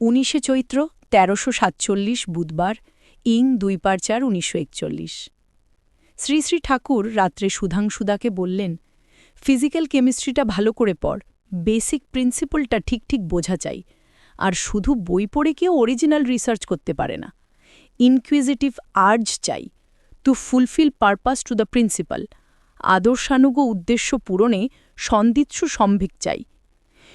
উনিশে চৈত্র তেরোশো সাতচল্লিশ বুধবার, ইং দুই পার চার উনিশশো একচল্লিশ। শ্রী শ্রী ঠাকুর রাত্রে সুধাংশুদাকে বললেন ফিজিক্যাল কেমিস্ট্রিটা ভালো করে পড়। বেসিক প্রিন্সিপলটা ঠিক ঠিক বোঝা চাই। আর শুধু বই পড়ে কেউ অরিজিনাল রিসার্চ করতে পারে না। ইনকুইজিটিভ আর্জ চাই। To fulfil purpose to the principal আদর্শানুগ উদ্দেশ্য পূরণে সন্দিৎসু সম্ভিক চাই।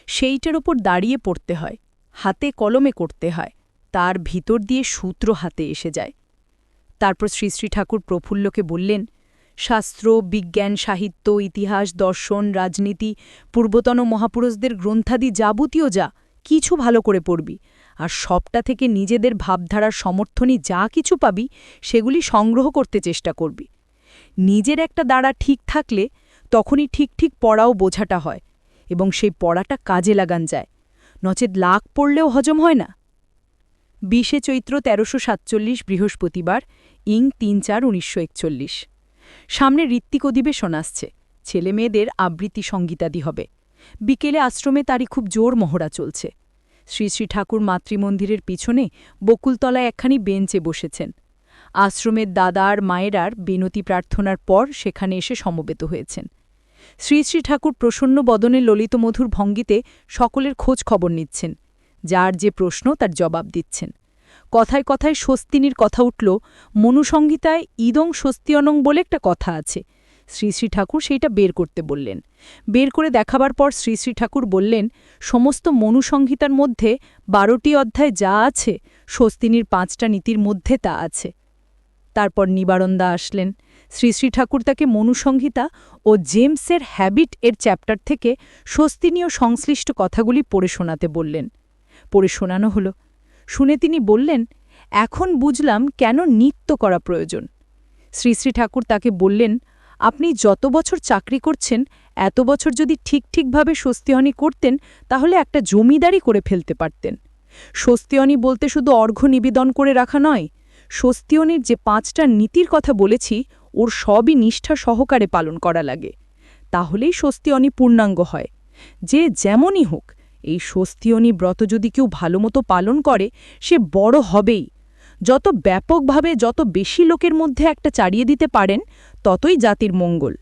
সেইটার ওপর দাঁড়িয়ে পড়তে হয়। হাতে কলমে করতে হয়, তার ভিতর দিয়ে সূত্র হাতে এসে যায়। তারপর শ্রী শ্রী ঠাকুর প্রফুল্লকে বললেন, শাস্ত্র, বিজ্ঞান, সাহিত্য, ইতিহাস, দর্শন, রাজনীতি, পূর্বতন মহাপুরুষদের গ্রন্থাদি যাবতীয় যা, কিছু ভালো করে পড়বি, আর সবটা থেকে নিজেদের ভাবধারার সমর্থনই যা কিছু পাবি, সেগুলি সংগ্রহ করতে চেষ্টা করবি। নিজের একটা দাঁড়া ঠিক থাকলে তখনই ঠিক ঠিক পড়াও বোঝাটা হয়, এবং সেই পড়াটা কাজে লাগান যায়। নচেত লাখ পড়লেও হজম হয় না। বিশে চৈত্র তেরোশো সাতচল্লিশ, বৃহস্পতিবার, ইং তিন চার উনিশশো একচল্লিশ। সামনে ঋত্বিক অধিবেশন আসছে। ছেলে মেয়েদের আবৃত্তি সঙ্গীতাদি হবে। বিকেলে আশ্রমে তারই খুব জোর মহড়া চলছে। শ্রী শ্রী ঠাকুর মাতৃমন্দিরের পিছনে বকুলতলায় একখানি বেঞ্চে বসেছেন। আশ্রমের দাদার মায়েরার বিনতি প্রার্থনার পর সেখানে এসে সমবেত হয়েছেন। শ্রী শ্রী ঠাকুর প্রসন্ন বদনে ললিতমধুর ভঙ্গিতে সকলের খোঁজ খবর নিচ্ছেন, যার যে প্রশ্ন তার জবাব দিচ্ছেন। কথায় কথায় স্বস্তিনীর কথা উঠল, মনুসংহিতায় ইদং স্বস্তিয়নং বলে একটা কথা আছে। শ্রী শ্রী ঠাকুর সেইটা বের করতে বললেন। বের করে দেখাবার পর শ্রী শ্রী ঠাকুর বললেন, সমস্ত মনুসংহিতার মধ্যে বারোটি অধ্যায় যা আছে, স্বস্তিনীর পাঁচটা নীতির মধ্যে তা আছে। তারপর নিবারণদা আসলেন। শ্রী শ্রী ঠাকুর তাকে মনুসংহিতা ও জেমসের হ্যাবিট এর চ্যাপ্টার থেকে স্বস্তিনীয় সংশ্লিষ্ট কথাগুলি পড়ে শোনাতে বললেন। পড়ে শোনানো হল। শুনে তিনি বললেন, এখন বুঝলাম কেন নিত্য করা প্রয়োজন। শ্রী শ্রী ঠাকুর তাকে বললেন, আপনি যত বছর চাকরি করছেন, এত বছর যদি ঠিক ঠিকভাবে স্বস্তিহনি করতেন, তাহলে একটা জমিদারি করে ফেলতে পারতেন। স্বস্তিহনি বলতে শুধু অর্ঘ্য নিবেদন করে রাখা নয়, স্বস্তিয়নির যে পাঁচটা নীতির কথা বলেছি ওর সবই নিষ্ঠা সহকারে পালন করা লাগে। তাহলেই স্বস্তিয়নি পূর্ণাঙ্গ হয়। যে যেমনই হোক, এই স্বস্তিয়নি ব্রত যদি কেউ ভালোমতো পালন করে, সে বড় হবেই। যত ব্যাপকভাবে যত বেশি লোকের মধ্যে একটা চাড়িয়ে দিতে পারেন, ততই জাতির মঙ্গল।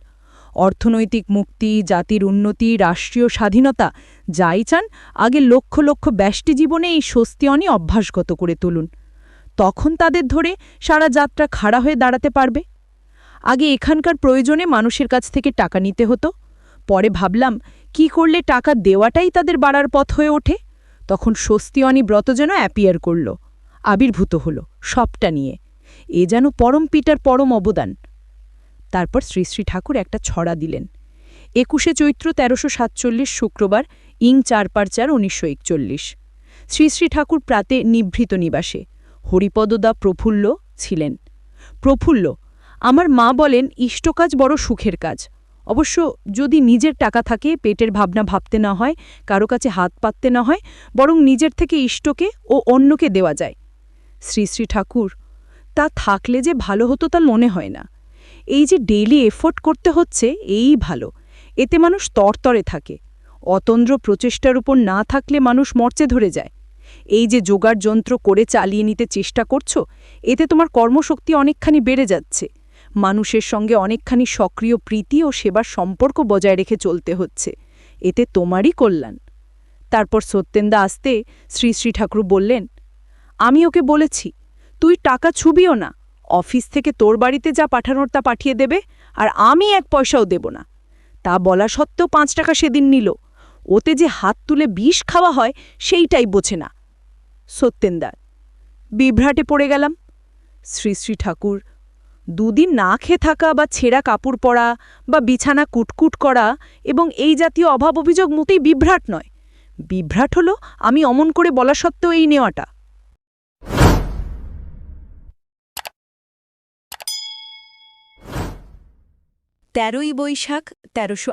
অর্থনৈতিক মুক্তি, জাতির উন্নতি, রাষ্ট্রীয় স্বাধীনতা, যাই চান, আগে লক্ষ লক্ষ ব্যষ্টি জীবনে এই স্বস্তিয়নি অভ্যাসগত করে তুলুন। তখন তাদের ধরে সারা যাত্রা খাড়া হয়ে দাঁড়াতে পারবে। আগে এখানকার প্রয়োজনে মানুষের কাছ থেকে টাকা নিতে হতো। পরে ভাবলাম, কি করলে টাকা দেওয়াটাই তাদের বাড়ার পথ হয়ে ওঠে? তখন স্বস্তিয়নি ব্রত যেন অ্যাপিয়ার করল। আবির্ভূত হল সবটা নিয়ে। এ যেন পরম পিটার পরম অবদান। তারপর শ্রী শ্রী ঠাকুর একটা ছড়া দিলেন। একুশে চৈত্র তেরোশো সাতচল্লিশ শুক্রবার, ইং চার পার চার উনিশশো একচল্লিশ। শ্রী শ্রী ঠাকুর প্রাতে নিভৃত নিবাসে। হরিপদদা প্রফুল্ল ছিলেন। প্রফুল্ল আমার মা বলেন ইষ্টকাজ বড় সুখের কাজ। অবশ্য যদি নিজের টাকা থাকে, পেটের ভাবনা ভাবতে না হয়, কারও কাছে হাত পাততে না হয়, বরং নিজের থেকে ইষ্টকে ও অন্যকে দেওয়া যায়। শ্রী শ্রী ঠাকুর, তা থাকলে যে ভালো হতো তা মনে হয় না। এই যে ডেইলি এফোর্ট করতে হচ্ছে, এই ভালো। এতে মানুষ তরতরে থাকে। অতন্দ্র প্রচেষ্টার উপর না থাকলে মানুষ মর্চে ধরে যায়। এই যে যোগার যন্ত্র করে চালিয়ে নিতে চেষ্টা করছ, এতে তোমার কর্মশক্তি অনেকখানি বেড়ে যাচ্ছে। মানুষের সঙ্গে অনেকখানি সক্রিয় প্রীতি ও সেবার সম্পর্ক বজায় রেখে চলতে হচ্ছে। এতে তোমারই কল্যাণ। তারপর সত্যেন্দা আসতে শ্রী শ্রী ঠাকুর বললেন, আমি ওকে বলেছি, তুই টাকা ছুবিও না। অফিস থেকে তোর বাড়িতে যা পাঠানোর তা পাঠিয়ে দেবে, আর আমি এক পয়সাও দেব না। তা বলা সত্ত্বেও পাঁচ টাকা সেদিন নিল। ওতে যে হাত তুলে বিষ খাওয়া হয়, সেইটাই বোঝে না। সত্যেন্দার বিভ্রাটে পড়ে গেলাম। শ্রী শ্রী ঠাকুর দুদিন না খেয়ে থাকা বা ছেঁড়া কাপড় পরা বা বিছানা কুটকুট করা এবং এই জাতীয় অভাব অভিযোগ মোটেই বিভ্রাট নয়। বিভ্রাট হলো আমি অমন করে বলা সত্ত্বেও এই নেওয়াটা। তেরোই বৈশাখ তেরোশো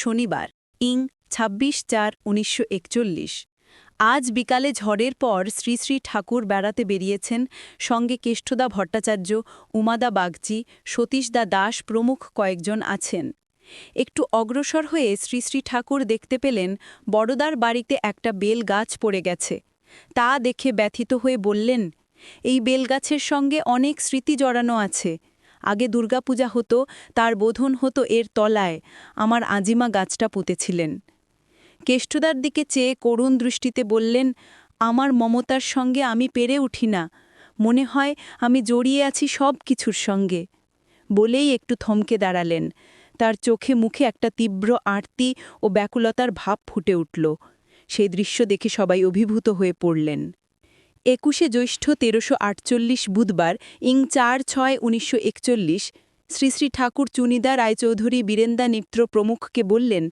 শনিবার, ইং ২৬ চার উনিশশো আজ বিকালে ঝড়ের পর শ্রী শ্রী ঠাকুর বেড়াতে বেরিয়েছেন সঙ্গে কেষ্টদা ভট্টাচার্য, উমাদা বাগচি, সতীশদা দাস প্রমুখ কয়েকজন আছেন। একটু অগ্রসর হয়ে শ্রী শ্রী ঠাকুর দেখতে পেলেন বড়দার বাড়িতে একটা বেল গাছ পড়ে গেছে। তা দেখে ব্যথিত হয়ে বললেন, এই বেলগাছের সঙ্গে অনেক স্মৃতি জড়ানো আছে। আগে দুর্গাপূজা হতো, তার বোধন হতো এর তলায়। আমার আজিমা গাছটা পুঁতেছিলেন। কেষ্টদার দিকে চেয়ে করুণ দৃষ্টিতে বললেন, আমার মমতার সঙ্গে আমি পেরে উঠি না। মনে হয় আমি জড়িয়ে আছি সব কিছুর সঙ্গে। বলেই একটু থমকে দাঁড়ালেন। তার চোখে মুখে একটা তীব্র আরতি ও ব্যাকুলতার ভাব ফুটে উঠল। সেই দৃশ্য দেখে সবাই অভিভূত হয়ে পড়লেন। একুশে জ্যৈষ্ঠ তেরোশো বুধবার ইং চার ছয় উনিশশো শ্রী শ্রী ঠাকুর চুনিদা রায়চৌধুরী বীরেন্দা নিত্র প্রমুখকে বললেন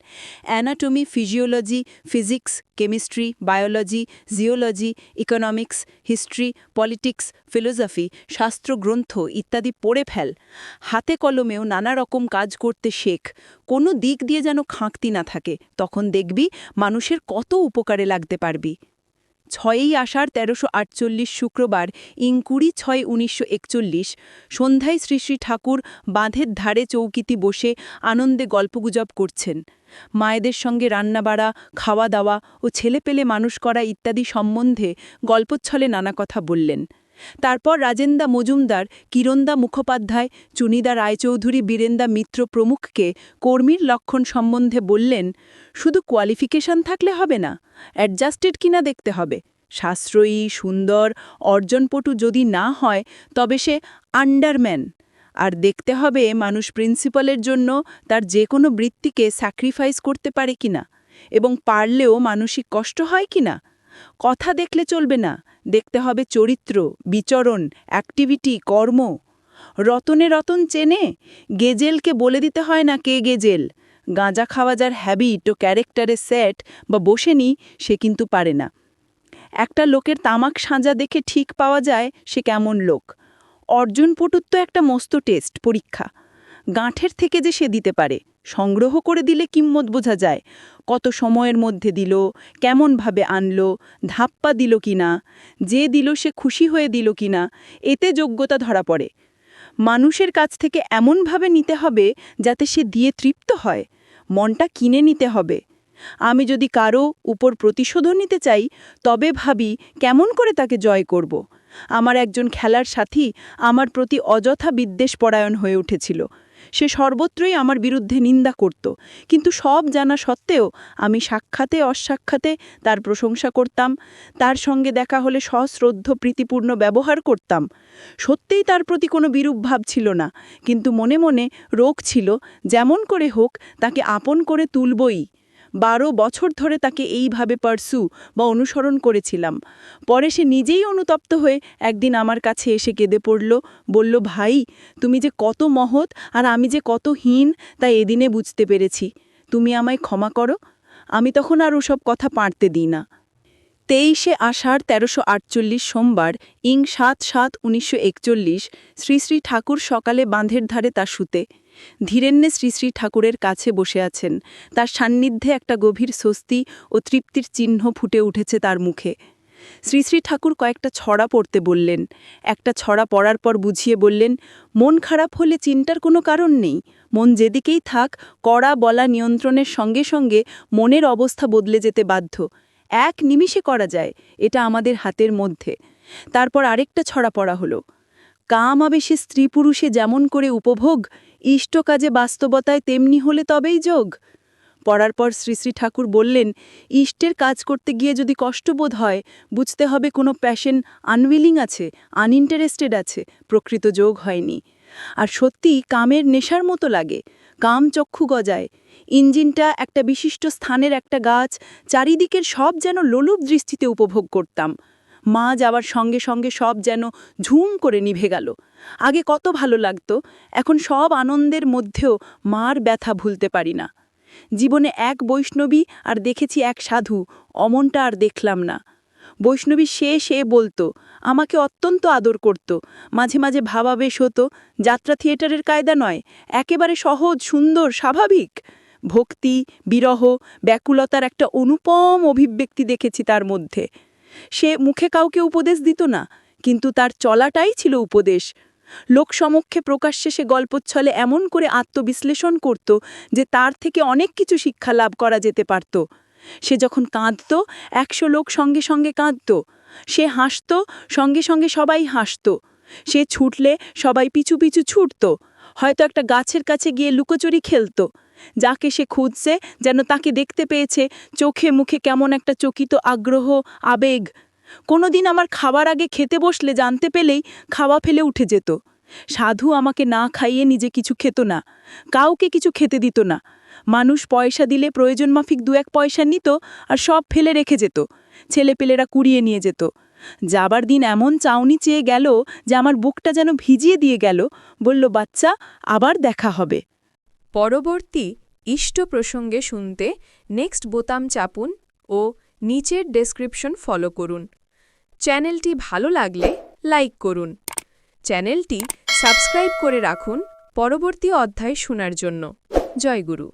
anatomy physiology physics chemistry biology geology economics history politics philosophy শাস্ত্রগ্রন্থ ইত্যাদি পড়ে ফেল। হাতে কলমেও নানা রকম কাজ করতে শেখ। কোনো দিক দিয়ে যেন খাঁকতি না থাকে, তখন দেখবি মানুষের কত উপকারে লাগতে পারবি। ছয়ই আষাঢ় তেরোশো আটচল্লিশ শুক্রবার ইং কুড়ি ছয় উনিশশো একচল্লিশ, সন্ধ্যায় শ্রী শ্রী ঠাকুর বাঁধের ধারে চৌকিতি বসে আনন্দে গল্পগুজব করছেন। মায়েদের সঙ্গে রান্নাবাড়া, খাওয়া দাওয়া ও ছেলেপেলে মানুষ করা ইত্যাদি সম্বন্ধে গল্পচ্ছলে নানা কথা বললেন। তারপর রাজেন্দা মজুমদার, কিরণদা মুখোপাধ্যায়, চুনিদা রায়চৌধুরী, বীরেন্দা মিত্র প্রমুখকে কর্মীর লক্ষণ সম্বন্ধে বললেন, শুধু কোয়ালিফিকেশন থাকলে হবে না অ্যাডজাস্টেড কিনা দেখতে হবে। সাশ্রয়ী, সুন্দর, অর্জনপটু যদি না হয়, তবে সে আন্ডারম্যান। আর দেখতে হবে মানুষ প্রিন্সিপালের জন্য তার যে কোনো বৃত্তিকে স্যাক্রিফাইস করতে পারে কিনা, এবং পারলেও মানসিক কষ্ট হয় কিনা। কথা দেখলে চলবে না দেখতে হবে চরিত্র, বিচরণ অ্যাক্টিভিটি কর্ম। রতনে রতন চেনে, গেজেলকে বলে দিতে হয় না কে গেজেল। গাঁজা খাওয়া যার হ্যাবিট ও ক্যারেক্টারে সেট বা বসেনি, সে কিন্তু পারে না। একটা লোকের তামাক সাঁজা দেখে ঠিক পাওয়া যায় সে কেমন লোক। অর্জুন পটুত্ব একটা মস্ত টেস্ট পরীক্ষা। গাঁঠের থেকে যে সে দিতে পারে। সংগ্রহ করে দিলে কিম্মত বোঝা যায়। কত সময়ের মধ্যে দিল, কেমনভাবে আনলো, ধাপ্পা দিল কিনা, যে দিল সে খুশি হয়ে দিল কিনা, এতে যোগ্যতা ধরা পড়ে। মানুষের কাছ থেকে এমনভাবে নিতে হবে যাতে সে দিয়ে তৃপ্ত হয়। মনটা কিনে নিতে হবে। আমি যদি কারও উপর প্রতিশোধও নিতে চাই, তবে ভাবি কেমন করে তাকে জয় করব। আমার একজন খেলার সাথী আমার প্রতি অযথা বিদ্বেষ পরায়ণ হয়ে উঠেছিল। সে সর্বত্রই আমার বিরুদ্ধে নিন্দা করত। কিন্তু সব জানা সত্ত্বেও আমি সাক্ষাতে অসাক্ষাতে তার প্রশংসা করতাম, তার সঙ্গে দেখা হলে সশ্রদ্ধ, প্রীতিপূর্ণ ব্যবহার করতাম। সত্যিই তার প্রতি কোনো বিরূপ ভাব ছিল না, কিন্তু মনে মনে রোগ ছিল, যেমন করে হোক তাকে আপন করে তুলবই। বারো বছর ধরে তাকে এইভাবে পারসু বা অনুসরণ করেছিলাম। পরে সে নিজেই অনুতপ্ত হয়ে একদিন আমার কাছে এসে কেঁদে পড়ল, বলল, ভাই, তুমি যে কত মহৎ আর আমি যে কত হীন, তা এদিনে বুঝতে পেরেছি। তুমি আমায় ক্ষমা করো, আমি তখন আর ওসব কথা পারতে দিই না। তেইশে আষাঢ় তেরোশো আটচল্লিশ সোমবার, ইং সাত সাত উনিশশো শ্রী শ্রী ঠাকুর সকালে বাঁধের ধারে তা শুতে ধীরেন্নে শ্রী শ্রী ঠাকুরের কাছে বসে আছেন। তার সান্নিধ্যে একটা গভীর স্বস্তি ও তৃপ্তির চিহ্ন ফুটে উঠেছে তার মুখে। শ্রী শ্রী ঠাকুর কয়েকটা ছড়া পড়তে বললেন। একটা ছড়া পড়ার পর বুঝিয়ে বললেন, মন খারাপ হলে চিন্তার কোনো কারণ নেই। মন যেদিকেই থাক, কড়া বলা নিয়ন্ত্রণের সঙ্গে সঙ্গে মনের অবস্থা বদলে যেতে বাধ্য। এক নিমিষে করা যায়, এটা আমাদের হাতের মধ্যে। তারপর আরেকটা ছড়া পড়া হলো। কাম আবেশে স্ত্রী পুরুষে যেমন করে উপভোগ, ইষ্ট কাজে বাস্তবতায় তেমনি হলে তবেই যোগ। পড়ার পর শ্রী শ্রী ঠাকুর বললেন, ইষ্টের কাজ করতে গিয়ে যদি কষ্টবোধ হয়, বুঝতে হবে কোনো প্যাশন আনউইলিং আছে আনইন্টারেস্টেড আছে, প্রকৃত যোগ হয়নি। আর সত্যি কামের নেশার মতো লাগে, কাম চক্ষু গজায়। ইঞ্জিনটা একটা বিশিষ্ট স্থানের একটা গাছ, চারিদিকের সব যেন লোলুপ দৃষ্টিতে উপভোগ করতাম। মা যাওয়ার সঙ্গে সঙ্গে সব যেন ঝুম করে নিভে গেল। আগে কত ভালো লাগতো, এখন সব আনন্দের মধ্যেও মার ব্যথা ভুলতে পারি না। জীবনে এক বৈষ্ণবী আর দেখেছি এক সাধু, অমনটা আর দেখলাম না। বৈষ্ণবী সে সে বলতো, আমাকে অত্যন্ত আদর করত, মাঝে মাঝে ভাবাবেশ হতো, যাত্রা থিয়েটারের কায়দা নয়, একেবারে সহজ, সুন্দর, স্বাভাবিক। ভক্তি, বিরহ, ব্যাকুলতার একটা অনুপম অভিব্যক্তি দেখেছি তার মধ্যে। সে মুখে কাউকে উপদেশ দিত না, কিন্তু তার চলাটাই ছিল উপদেশ। লোকসমক্ষে প্রকাশ্যে সে গল্পচ্ছলে এমন করে আত্মবিশ্লেষণ করত যে তার থেকে অনেক কিছু শিক্ষা লাভ করা যেতে পারত। সে যখন কাঁদত, একশো লোক সঙ্গে সঙ্গে কাঁদত। সে হাসত, সঙ্গে সঙ্গে সবাই হাসত। সে ছুটলে সবাই পিছু পিছু ছুটত। হয়তো একটা গাছের কাছে গিয়ে লুকোচুরি খেলত, যাকে সে খুঁজছে যেন তাকে দেখতে পেয়েছে, চোখে মুখে কেমন একটা চকিত আগ্রহ, আবেগ। কোনোদিন আমার খাবার আগে খেতে বসলে জানতে পেলেই খাওয়া ফেলে উঠে যেত। সাধু আমাকে না খাইয়ে নিজে কিছু খেত না, কাউকে কিছু খেতে দিত না। মানুষ পয়সা দিলে প্রয়োজন মাফিক দু এক পয়সা নিত আর সব ফেলে রেখে যেত, ছেলেপেলেরা কুড়িয়ে নিয়ে যেত। যাবার দিন এমন চাউনি চেয়ে গেল যে আমার বুকটা যেন ভিজিয়ে দিয়ে গেল। বলল, বাচ্চা, আবার দেখা হবে। পরবর্তী ইষ্ট প্রসঙ্গে শুনতে নেক্সট বোতাম চাপুন ও নিচের ডেসক্রিপশন ফলো করুন। চ্যানেলটি ভালো লাগলে লাইক করুন। চ্যানেলটি সাবস্ক্রাইব করে রাখুন পরবর্তী অধ্যায় শোনার জন্য। জয় গুরু।